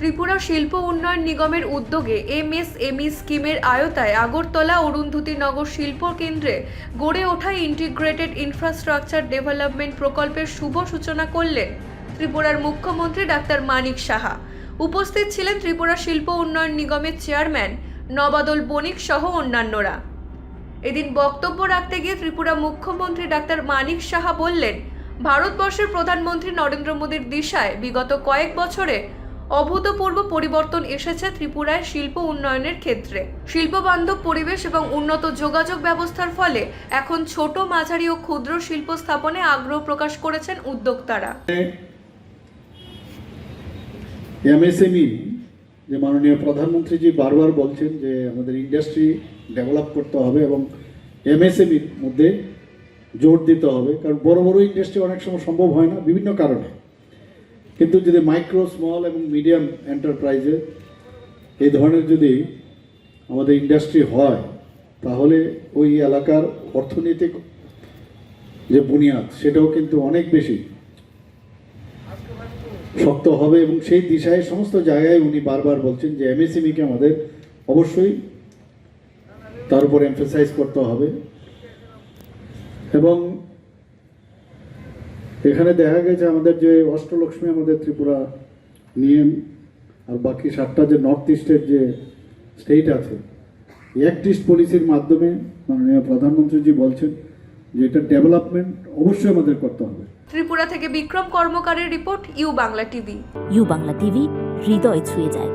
ত্রিপুরা শিল্প উন্নয়ন নিগমের উদ্যোগে এমএসএমই স্কিমের আয়তায় আগরতলা অরুন্ধতী নগর শিল্প কেন্দ্রে গড়ে ওঠা ইন্টিগ্রেটেড ইনফ্রাস্ট্রাকচার ডেভেলপমেন্ট প্রকল্পের শুভ সূচনা করলেন ত্রিপুরার মুখ্যমন্ত্রী ডাক্তার মানিক সাহা। উপস্থিত ছিলেন ত্রিপুরা শিল্প উন্নয়ন নিগমের চেয়ারম্যান নবাদল বণিক সহ অন্যান্যরা। এদিন বক্তব্য রাখতে গিয়ে ত্রিপুরা মুখ্যমন্ত্রী ডাক্তার মানিক সাহা বললেন, ভারতবর্ষের প্রধানমন্ত্রী নরেন্দ্র মোদীর দিশায় বিগত কয়েক বছরে অভূতপূর্ব পরিবর্তন এসেছে ত্রিপুরায় শিল্প উন্নয়নের ক্ষেত্রে। শিল্পবান্ধব পরিবেশ এবং উন্নত যোগাযোগ ব্যবস্থার ফলে এখন ছোট, মাঝারি ও ক্ষুদ্র শিল্প স্থাপনে আগ্রহ প্রকাশ করেছেন উদ্যোক্তারা। এমএসএমই, যে মাননীয় প্রধানমন্ত্রীজি বারবার বলছেন যে আমাদের ইন্ডাস্ট্রি ডেভেলপ করতে হবে এবং এমএসএমইর মধ্যে জোর দিতে হবে, কারণ বড় বড় ইন্ডাস্ট্রি অনেক সময় সম্ভব হয় না বিভিন্ন কারণে। কিন্তু যদি মাইক্রো স্মল এবং মিডিয়াম এন্টারপ্রাইজে এই ধরনের যদি আমাদের ইন্ডাস্ট্রি হয়, তাহলে ওই এলাকার অর্থনৈতিক যে বুনিয়াদ, সেটাও কিন্তু অনেক বেশি শক্ত হবে এবং সেই দিশায় সমস্ত জায়গায় উনি বারবার বলছেন যে এমএসএমইকে আমাদের অবশ্যই তার উপর এমফেসাইজ করতে হবে। এবং এখানে দেখা গেছে আমাদের যে অষ্টলক্ষ্মী আমাদের ত্রিপুরা নিয়ে আর বাকি সাতটা যে নর্থ ইস্টের যে স্টেট আছে অ্যাক্ট ইস্ট পলিসির মাধ্যমে মাননীয় প্রধানমন্ত্রীজি বলছেন যে এটা ডেভেলপমেন্ট অবশ্যই আমাদের করতে হবে। ত্রিপুরা থেকে Bikram কর্মকারের report U Bangla TV. U Bangla TV হৃদয় ছুঁয়ে যায়।